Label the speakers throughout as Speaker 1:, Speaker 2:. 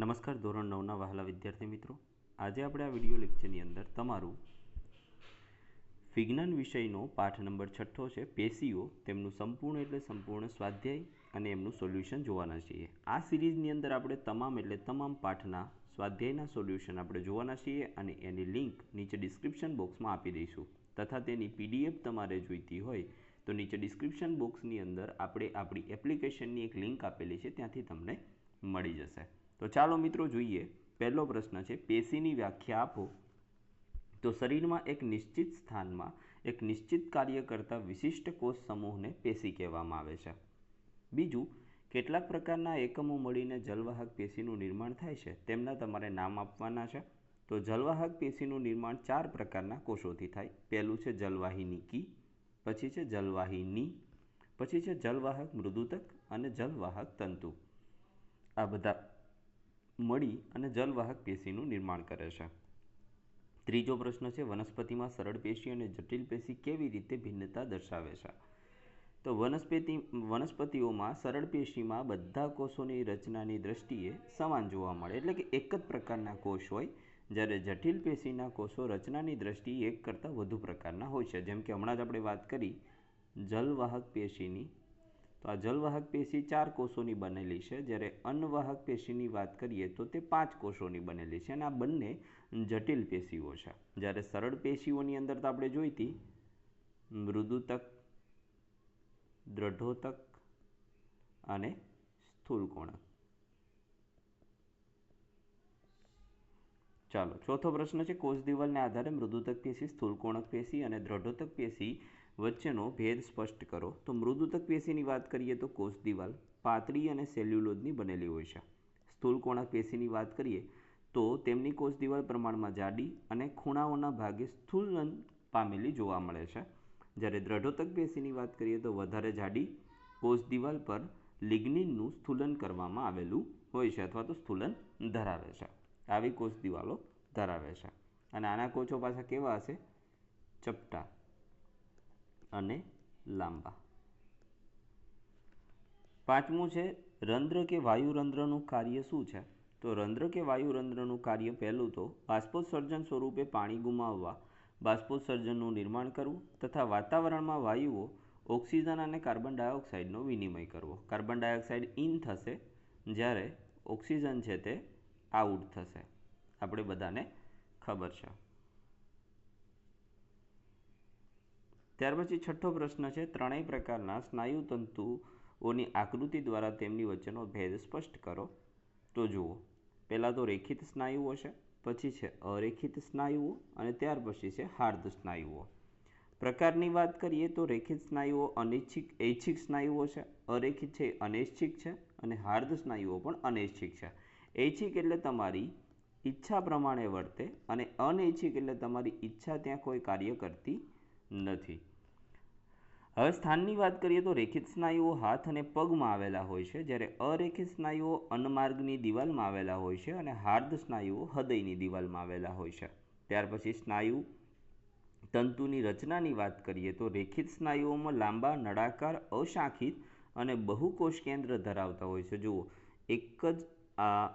Speaker 1: નમસ્કાર ધોરણ નવના વહાલા વિદ્યાર્થી મિત્રો. આજે આપણે આ વીડિયો લેક્ચરની અંદર તમારું વિજ્ઞાન વિષયનો પાઠ નંબર છઠ્ઠો છે, પેશીઓ. તેમનું સંપૂર્ણ એટલે સંપૂર્ણ સ્વાધ્યાય અને એમનું સોલ્યુશન જોવાના છીએ. આ સિરીઝની અંદર આપણે તમામ એટલે તમામ પાઠના સ્વાધ્યાયના સોલ્યુશન આપણે જોવાના છીએ અને એની લિંક નીચે ડિસ્ક્રિપ્શન બોક્સમાં આપી દઈશું. તથા તેની પીડીએફ તમારે જોઈતી હોય તો નીચે ડિસ્ક્રિપ્શન બોક્સની અંદર આપણે આપણી એપ્લિકેશનની એક લિંક આપેલી છે, ત્યાંથી તમને મળી જશે. તો ચાલો મિત્રો જોઈએ. પહેલો પ્રશ્ન છે, પેશીની વ્યાખ્યા આપો. તો શરીરમાં એક નિશ્ચિત સ્થાનમાં એક નિશ્ચિત કાર્ય કરતા વિશિષ્ટ કોષ સમૂહને પેશી કહેવામાં આવે છે. બીજું, કેટલાક પ્રકારના એકમો મળીને જલવાહક પેશીનું નિર્માણ થાય છે? તેમના તમારે નામ આપવાના છે. તો જલવાહક પેશીનું નિર્માણ ચાર પ્રકારના કોષોથી થાય. પહેલું છે જલવાહિની કી, પછી છે જલવાહિની, પછી છે જલવાહક મૃદુતક અને જલવાહક તંતુ. આ બધા મળી અને જલવાહક પેશીનું નિર્માણ કરે છે. ત્રીજો પ્રશ્ન છે, વનસ્પતિમાં સરળ પેશી અને જટિલ પેશી કેવી રીતે ભિન્નતા દર્શાવે છે? તો વનસ્પતિ, વનસ્પતિઓમાં સરળ પેશીમાં બધા કોષોની રચનાની દ્રષ્ટિએ સમાન જોવા મળે. એટલે કે એક જ પ્રકારના કોષ હોય, જ્યારે જટિલ પેશીના કોષો રચનાની દ્રષ્ટિએ એક કરતાં વધુ પ્રકારના હોય છે. જેમ કે હમણાં જ આપણે વાત કરી, જલવાહક પેશીની તો આ જલવાહક પેશી ચાર કોષોની બનેલી છે. જ્યારે અન્નવાહક પેશીની વાત કરીએ તો તે પાંચ કોષોની બનેલી છે અને આ બંને જટિલ પેશીઓ છે. જ્યારે સરળ પેશીઓની અંદર તો આપણે જોઈતી મૃદુતક, દ્રઢોતક અને સ્થૂલકોણક ચાલો, ચોથો પ્રશ્ન છે, કોષ દિવાલને આધારે મૃદુતક પેશી, સ્થૂલકોણક પેશી અને દ્રઢોતક પેશી વચ્ચેનો ભેદ સ્પષ્ટ કરો. તો મૃદુતક પેશીની વાત કરીએ તો કોષ દિવાલ પાતળી અને સેલ્યુલોઝની બનેલી હોય છે. સ્થૂલકોણક પેશીની વાત કરીએ તો તેમની કોષ દિવાલ પ્રમાણમાં જાડી અને ખૂણાઓના ભાગે સ્થૂલન પામેલી જોવા મળે છે. જ્યારે દ્રઢોતક પેશીની વાત કરીએ તો વધારે જાડી કોષ દિવાલ પર લિગ્નિનનું સ્થૂલન કરવામાં આવેલું હોય છે અથવા તો સ્થૂલન ધરાવે છે. આવી કોષ દિવાલો ધરાવે છે. અને આના કોષો પાછા કેવા હશે? ચપટા. અને લાંબા. પાંચમું છે, રંધ્ર કે વાયુરંધ્રનું કાર્ય શું છે? તો રંધ્ર કે વાયુરંધ્રનું કાર્ય પહેલું તો બાષ્પોત્સર્જન સ્વરૂપે પાણી ગુમાવવા, બાષ્પોત્સર્જનનું નિર્માણ કરવું તથા વાતાવરણમાં વાયુઓ, ઓક્સિજન અને કાર્બન ડાયોક્સાઇડનો વિનિમય કરવો. કાર્બન ડાયોક્સાઇડ ઇન થશે જ્યારે ઓક્સિજન છે તે આઉટ થશે. આપણે બધાને ખબર છે. ત્યાર પછી છઠ્ઠો પ્રશ્ન છે, ત્રણેય પ્રકારના સ્નાયુતંતુઓની આકૃતિ દ્વારા તેમની વચ્ચેનો ભેદ સ્પષ્ટ કરો. તો જુઓ, પહેલાં તો રેખિત સ્નાયુઓ છે, પછી છે અરેખિત સ્નાયુઓ અને ત્યાર પછી છે હાર્દ સ્નાયુઓ. પ્રકારની વાત કરીએ તો રેખિત સ્નાયુઓ અનૈચ્છિક, ઐચ્છિક સ્નાયુઓ છે, અરેખિત છે અનૈચ્છિક છે અને હાર્દ સ્નાયુઓ પણ અનૈચ્છિક છે. ઐચ્છિક એટલે તમારી ઈચ્છા પ્રમાણે વર્તે અને અનૈચ્છિક એટલે તમારી ઈચ્છા ત્યાં કોઈ કાર્ય કરતી નથી. હવે સ્થાનની વાત કરીએ તો રેખિત સ્નાયુઓ હાથ અને પગમાં આવેલા હોય છે, જ્યારે અરેખિત સ્નાયુઓ અન્નમાર્ગની દિવાલમાં આવેલા હોય છે અને હાર્દ સ્નાયુઓ હૃદયની દિવાલમાં આવેલા હોય છે. ત્યાર પછી સ્નાયુ તંતુની રચનાની વાત કરીએ તો રેખિત સ્નાયુઓમાં લાંબા, નળાકાર, અશાખિત અને બહુકોષ કેન્દ્ર ધરાવતા હોય છે. જુઓ, એક જ આ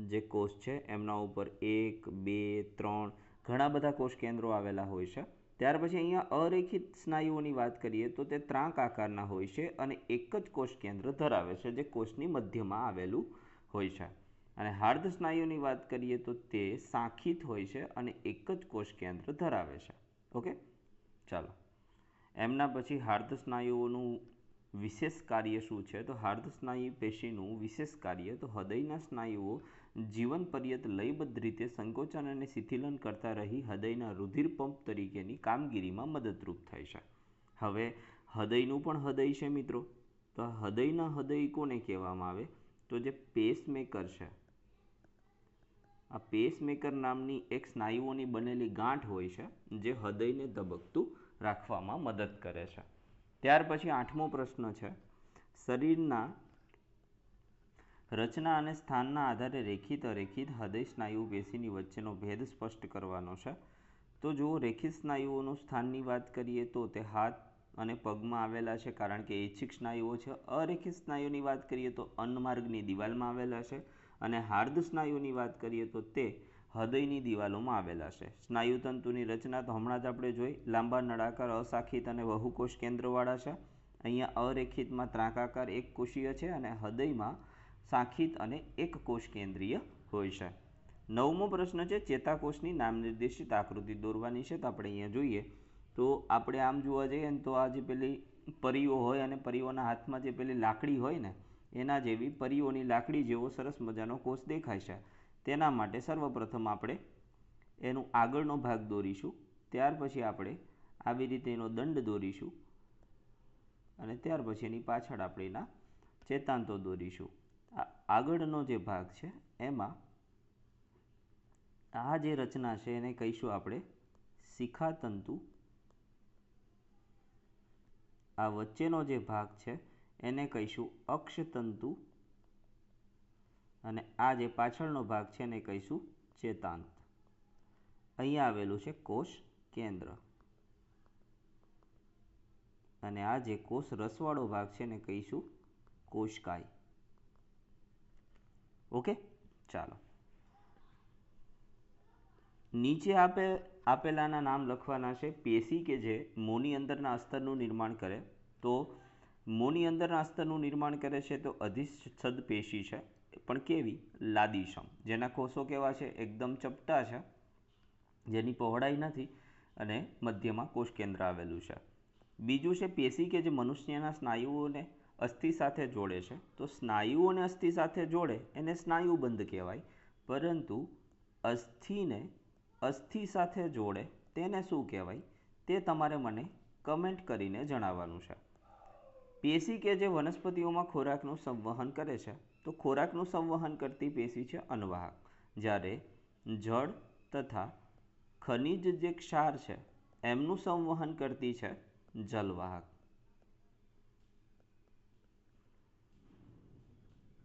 Speaker 1: જે કોષ છે, એમના ઉપર એક, બે, ત્રણ ઘણા બધા કોષ કેન્દ્રો આવેલા હોય છે. ત્યાર પછી અહીંયા અરેખિત સ્નાયુઓની વાત કરીએ તો તે ત્રાંક આકારના હોય છે અને એક જ કોષ કેન્દ્ર ધરાવે છે જે કોષની મધ્યમાં આવેલું હોય છે. અને હાર્દ સ્નાયુઓની વાત કરીએ તો તે સાંખિત હોય છે અને એક જ કોષ કેન્દ્ર ધરાવે છે. ઓકે? ચાલો. એમના પછી હાર્દ સ્નાયુઓનું વિશેષ કાર્ય શું છે? તો હાર્દ સ્નાયુ પેશીનું વિશેષ કાર્ય તો હૃદયના સ્નાયુઓ જીવન પર્યત લયબદ્ધ રીતે સંકોચન અને શિથિલન કરતા રહી હૃદયના રુધિર પંપ તરીકેની કામગીરીમાં મદદરૂપ થાય છે. હવે, હૃદયનું પણ હૃદય છે મિત્રો. તો હૃદયના હૃદય કોને કહેવામાં આવે? તો જે પેસમેકર છે. આ પેસમેકર નામની એક સ્નાયુઓની બનેલી ગાંઠ હોય છે, જે હૃદયને ધબકતું રાખવામાં મદદ કરે છે. ત્યાર પછી આઠમો પ્રશ્ન છે. શરીરના રચના અને સ્થાનના આધારે રેખિત અરેખિત હૃદય સ્નાયુ પેશીની વચ્ચેનો ભેદ સ્પષ્ટ કરવાનો છે. તો જો રેખિત સ્નાયુઓનું સ્થાનની વાત કરીએ તો તે હાથ અને પગમાં આવેલા છે કારણ કે ઐચ્છિક સ્નાયુઓ છે. અરેખિત સ્નાયુની વાત કરીએ તો અન્નમાર્ગની દિવાલમાં આવેલા છે અને હાર્દ સ્નાયુની વાત કરીએ તો તે હૃદયની દિવાલોમાં આવેલા છે. સ્નાયુતંતુની રચના તો હમણાં જ આપણે જોઈ. લાંબા નળાકાર અસાખિત અને વહુકોષ કેન્દ્રવાળા છે. અહીંયા અરેખિતમાં ત્રાંકાકાર એક કોષીય છે અને હૃદયમાં સાખિત અને એક કોષ કેન્દ્રીય હોય છે. નવમો પ્રશ્ન છે, ચેતાકોષની નામ નિર્દેશિત આકૃતિ દોરવાની છે. તો આપણે અહીંયા જોઈએ. તો આપણે આમ જોવા જઈએ ને તો આ જે પેલી પરીઓ હોય અને પરીઓના હાથમાં જે પેલી લાકડી હોય ને, એના જેવી પરીઓની લાકડી જેવો સરસ મજાનો કોષ દેખાય છે. તેના માટે સર્વપ્રથમ આપણે એનું આગળનો ભાગ દોરીશું. ત્યાર પછી આપણે આવી રીતે એનો દંડ દોરીશું. અને ત્યાર પછી એની પાછળ આપણે એના ચેતાંતો દોરીશું. આગળનો જે ભાગ છે, એમાં આ જે રચના છે, એને કહીશું આપણે શિખાતંતુ. આ વચ્ચેનો જે ભાગ છે, એને કહીશું અક્ષતંતુ. અને આ જે પાછળનો ભાગ છે, એને કહીશું ચેતાંત. અહીંયા આવેલું છે કોષ કેન્દ્ર. અને આ જે કોષ રસવાળો ભાગ છે, એને કહીશું કોષકાય. ઓકે? ચાલો. નીચે આપે, આપેલાના નામ લખવાના છે પેશી કે જે મોની અંદરના અસ્તરનું નિર્માણ કરે. તો મોની અંદરના અસ્તરનું નિર્માણ કરે છે તો અધિચ્છદ પેશી છે. પણ કેવી? લાદીશમ. જેના કોષો કેવા છે? એકદમ ચપટા છે. જેની પહોળાઈ નથી અને મધ્યમાં કોષ કેન્દ્ર આવેલું છે. બીજું છે પેશી કે જે મનુષ્યના સ્નાયુઓને અસ્થિ સાથે જોડે છે. તો સ્નાયુઓને અસ્થિ સાથે જોડે એને સ્નાયુબંધ કહેવાય. પરંતુ અસ્થિને અસ્થિ સાથે જોડે તેને શું કહેવાય? તે તમારે મને કમેન્ટ કરીને જણાવવાનું છે. પેશી કે જે વનસ્પતિઓમાં ખોરાકનું સંવહન કરે છે? તો ખોરાકનું સંવહન કરતી પેશી છે અન્વાહક જ્યારે જળ તથા ખનિજ જે ક્ષાર છે, એમનું સંવહન કરતી છે જલવાહક.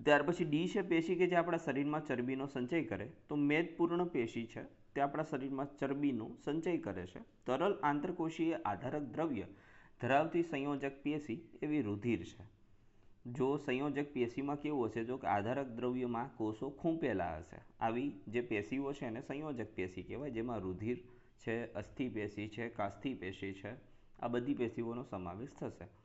Speaker 1: ત્યાર પછી ડી છે પેશી કે જે આપણા શરીરમાં ચરબીનો સંચય કરે, તો મેદપૂર્ણ પેશી છે તે આપણા શરીરમાં ચરબીનો સંચય કરે છે. તરલ આંતરકોષીય આધારક દ્રવ્ય ધરાવતી સંયોજક પેશી એવી રુધિર છે. જો સંયોજક પેશીમાં કેવું હશે? જો કે આધારક દ્રવ્યમાં કોષો ખૂંપેલા હશે. આવી જે પેશીઓ છે એને સંયોજક પેશી કહેવાય, જેમાં રુધિર છે, અસ્થિ પેશી છે કાસ્થિ પેશી છે. આ બધી પેશીઓનો સમાવેશ થશે.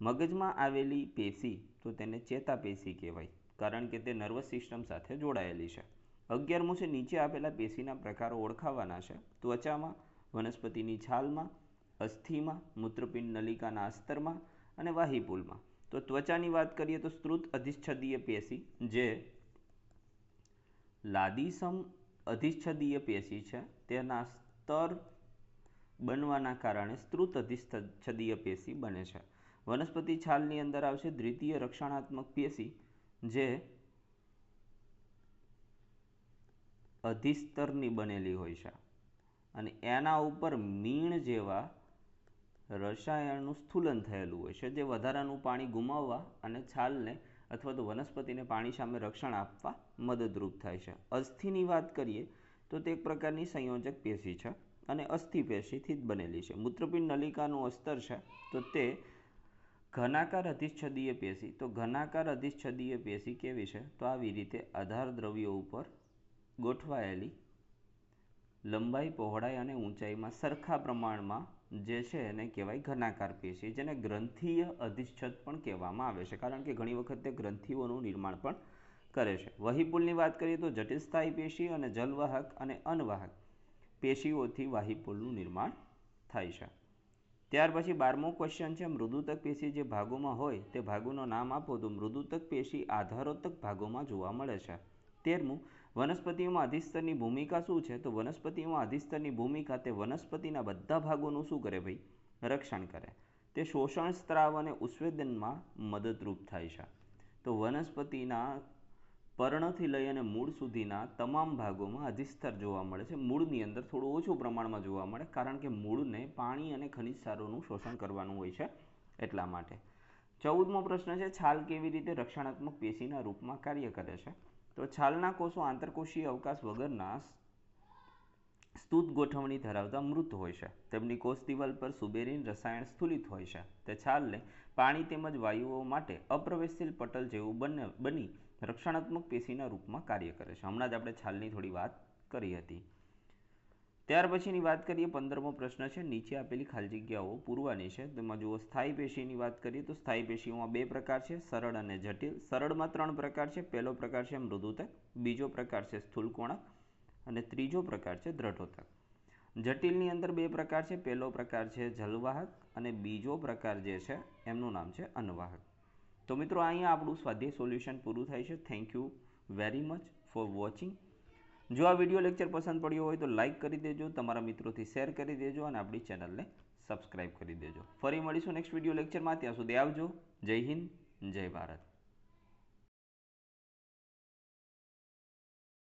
Speaker 1: મગજમાં આવેલી પેશી તો તેને ચેતાપેશી કહેવાય, કારણ કે તે નર્વસ સિસ્ટમ સાથે જોડાયેલી છે. અગિયારમું છે નીચે આપેલા પેશીના પ્રકારો ઓળખાવાના છે. ત્વચામાં, વનસ્પતિની છાલમાં, અસ્થિમાં, મૂત્રપિંડ નલિકાના અસ્તરમાં અને વાહિપુલમાં. તો ત્વચાની વાત કરીએ તો સ્ત્રુત અધિચ્છદીય પેશી, જે લાદીસમ અધિચ્છદીય પેશી છે, તેના સ્તર બનવાના કારણે સ્ત્રુત અધિચ્છદીય પેશી બને છે. વનસ્પતિ છાલની અંદર આવશે દ્વિતીય રક્ષણાત્મક પેશી, જે અધિસ્તરની બનેલી હોય છે. અને એના ઉપર મીણ જેવા રસાયણનું સ્થૂલન થયેલું હોય છે, જે વધારાનું પાણી ગુમાવવા અને છાલને અથવા તો વનસ્પતિને પાણી સામે રક્ષણ આપવા મદદરૂપ થાય છે. અસ્થિની વાત કરીએ તો તે એક પ્રકારની સંયોજક પેશી છે અને અસ્થિ પેશીથી જ બનેલી છે. મૂત્રપિંડ નલિકાનું અસ્તર છે તો તે ઘનાકાર અધિચ્છદીય પેશી. તો ઘનાકાર અધિચ્છદીય પેશી કેવી છે? તો આવી રીતે આધાર દ્રવ્યો ઉપર ગોઠવાયેલી લંબાઈ, પહોળાઈ અને ઊંચાઈમાં સરખા પ્રમાણમાં જે છે એને કહેવાય ઘનાકાર પેશી, જેને ગ્રંથિય અધિચ્છદ પણ કહેવામાં આવે છે. કારણ કે ઘણી વખત તે ગ્રંથિઓનું નિર્માણ પણ કરે છે. વહીપુલની વાત કરીએ તો જટિલ સ્થાયી પેશી અને જલવાહક અને અનવાહક પેશીઓથી વાહિપુલનું નિર્માણ થાય છે. ત્યાર પછી બારમો ક્વેશ્ચન છે, મૃદુતક પેશી જે ભાગોમાં હોય તે ભાગોનું નામ આપો તો મૃદુતક પેશી આધારોતક ભાગોમાં જોવા મળે છે. તેરમું, વનસ્પતિઓમાં અધિસ્તરની ભૂમિકા શું છે? તો વનસ્પતિઓમાં અધિસ્તરની ભૂમિકા તે વનસ્પતિના બધા ભાગોનું શું કરે ભાઈ? રક્ષણ કરે. તે શોષણ સ્ત્રાવ અને ઉત્સેદનમાં મદદરૂપ થાય છે. તો વનસ્પતિના પર્ણથી લઈ અને મૂળ સુધીના તમામ ભાગોમાં અધિસ્તર જોવા મળે છે. મૂળની અંદર થોડું ઓછું પ્રમાણમાં જોવા મળે, કારણ કે મૂળને પાણી અને ખનિજ સારોનું શોષણ કરવાનું હોય છે એટલા માટે. ચૌદમો પ્રશ્ન છે, છાલ કેવી રીતે રક્ષણાત્મક પેશીના રૂપમાં કાર્ય કરે છે? તો છાલના કોષો આંતરકોષીય અવકાશ વગરના સ્તુત ગોઠવણી ધરાવતા મૃત હોય છે. તેમની કોષ દિવાલ પર સુબેરીન રસાયણ સ્થુલિત હોય છે. તે છાલને પાણી તેમજ વાયુઓ માટે અપ્રવેશશીલ પટલ જેવું બને, બની રક્ષણાત્મક પેશીના રૂપમાં કાર્ય કરે છે. હમણાં જ આપણે છાલની થોડી વાત કરી હતી. ત્યાર પછીની વાત કરીએ, પંદરમો પ્રશ્ન છે, નીચે આપેલી ખાલી જગ્યાઓ પૂરવાની છે. તેમાં જુઓ, સ્થાયી પેશીની વાત કરીએ તો સ્થાયી પેશીઓમાં બે પ્રકાર છે, સરળ અને જટિલ. સરળમાં ત્રણ પ્રકાર છે, પહેલો પ્રકાર છે મૃદુતક, બીજો પ્રકાર છે સ્થૂલકોણક અને ત્રીજો પ્રકાર છે દ્રઢોતક. જટિલની અંદર બે પ્રકાર છે, પહેલો પ્રકાર છે જલવાહક અને બીજો પ્રકાર જે છે, એમનું નામ છે અનવાહક તો મિત્રો, અહીંયા આપણું સ્વાધ્યાય સોલ્યુશન પૂરું થાય છે. Thank you very much for watching જો આ વીડિયો લેક્ચર પસંદ પડ્યો હોય તો લાઇક કરી દેજો, તમારા મિત્રોથી શેર કરી દેજો અને આપણી ચેનલને સબસ્ક્રાઈબ કરી દેજો. ફરી મળીશું નેક્સ્ટ વીડિયો લેક્ચરમાં. ત્યાં સુધી આવજો. જય હિન્દ, જય ભારત.